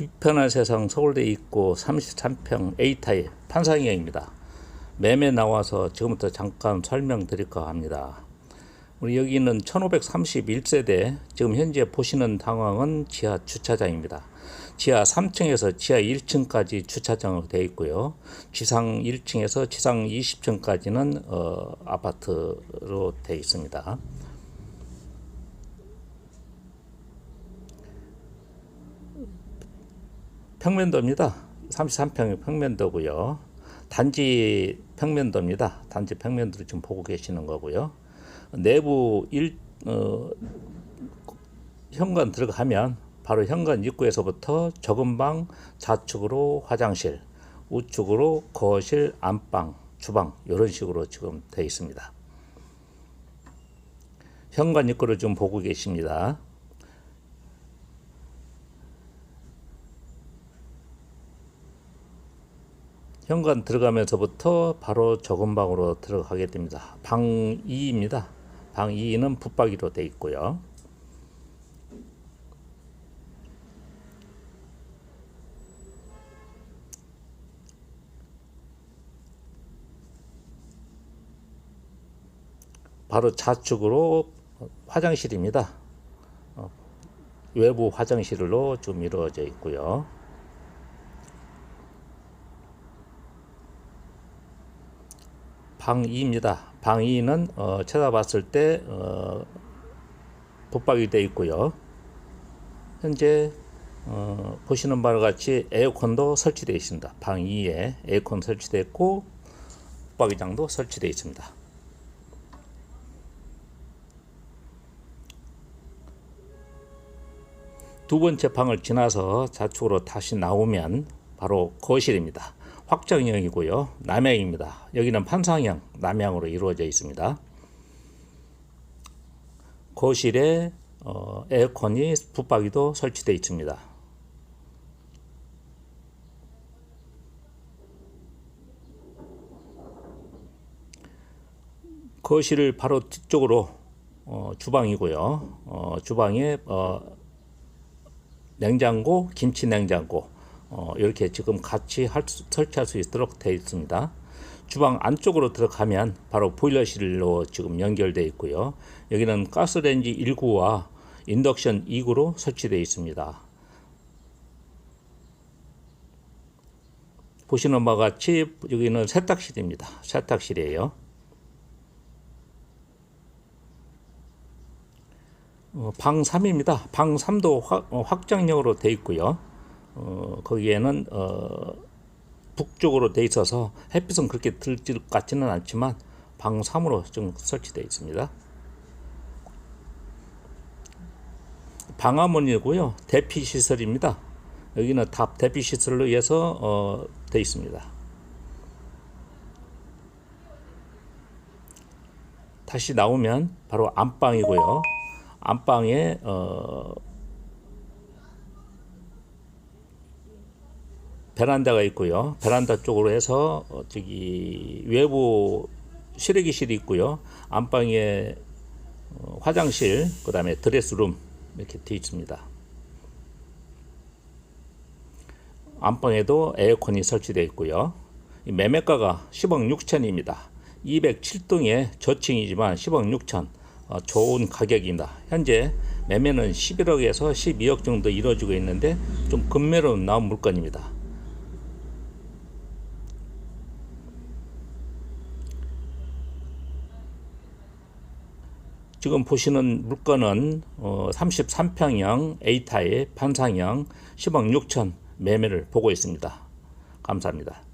이편한 세상 서울대 입구 33평 A타입 판상형입니다. 매매 나와서 지금부터 잠깐 설명드릴까 합니다. 우리 여기는 1531세대 지금 현재 보시는 상황은 지하 주차장입니다. 지하 3층에서 지하 1층까지 주차장으로 되어 있고요. 지상 1층에서 지상 20층까지는 어, 아파트로 되어 있습니다. 평면도입니다. 33평의 평면도고요. 단지 평면도입니다. 단지 평면도를 지금 보고 계시는 거고요. 내부 일 어, 현관 들어가면 바로 현관 입구에서부터 적은 방 좌측으로 화장실, 우측으로 거실, 안방, 주방 이런 식으로 지금 되어 있습니다. 현관 입구를 좀 보고 계십니다. 현관 들어가면서부터 바로 적은 방으로 들어가게 됩니다. 방 2입니다. 방 2는 붙박이로 되어 있고요. 바로 좌측으로 화장실입니다. 어, 외부 화장실로 좀 이루어져 있고요. 방 2입니다. 방 2는 어, 쳐다봤을 때 어, 붙박이 되어 있고요. 현재 어, 보시는 바와 같이 에어컨도 설치되어 있습니다. 방 2에 에어컨 설치되어 있고 붙박이장도 설치되어 있습니다. 두 번째 방을 지나서 좌측으로 다시 나오면 바로 거실입니다. 확정형이고요. 남향입니다. 여기는 판상형, 남향으로 이루어져 있습니다. 거실에 어, 에어컨이 붙박이도 설치되어 있습니다. 거실 바로 뒤쪽으로 어, 주방이고요. 어, 주방에 어, 냉장고, 김치 냉장고 어, 이렇게 지금 같이 할 수, 설치할 수 있도록 되어 있습니다. 주방 안쪽으로 들어가면 바로 보일러실로 지금 연결되어 있고요. 여기는 가스레인지 1구와 인덕션 2구로 설치되어 있습니다. 보시는 바와 같이 여기는 세탁실입니다. 세탁실이에요. 어, 방 3입니다. 방 3도 확, 어, 확장형으로 되어 있고요. 어, 거기에는 어, 북쪽으로 돼 있어서 햇빛은 그렇게 들질 것 같지는 않지만 방 3으로 좀 설치되어 있습니다. 방화문이고요. 대피 시설입니다. 여기는 답 대피 시설로 해서 어, 되어 있습니다. 다시 나오면 바로 안방이고요. 안방에 어, 베란다가 있고요. 베란다 쪽으로 해서 어, 저기 외부 실외기실이 있고요. 안방에 어, 화장실, 그다음에 드레스룸 이렇게 되어 있습니다. 안방에도 에어컨이 설치되어 있고요. 매매가가 10억 6천입니다. 207동의 저층이지만 10억 6천 어, 좋은 가격입니다. 현재 매매는 11억에서 12억 정도 이루어지고 있는데 좀 급매로 나온 물건입니다. 지금 보시는 물건은 어, 33평형 A타입 판상형 10억 6천 매매를 보고 있습니다. 감사합니다.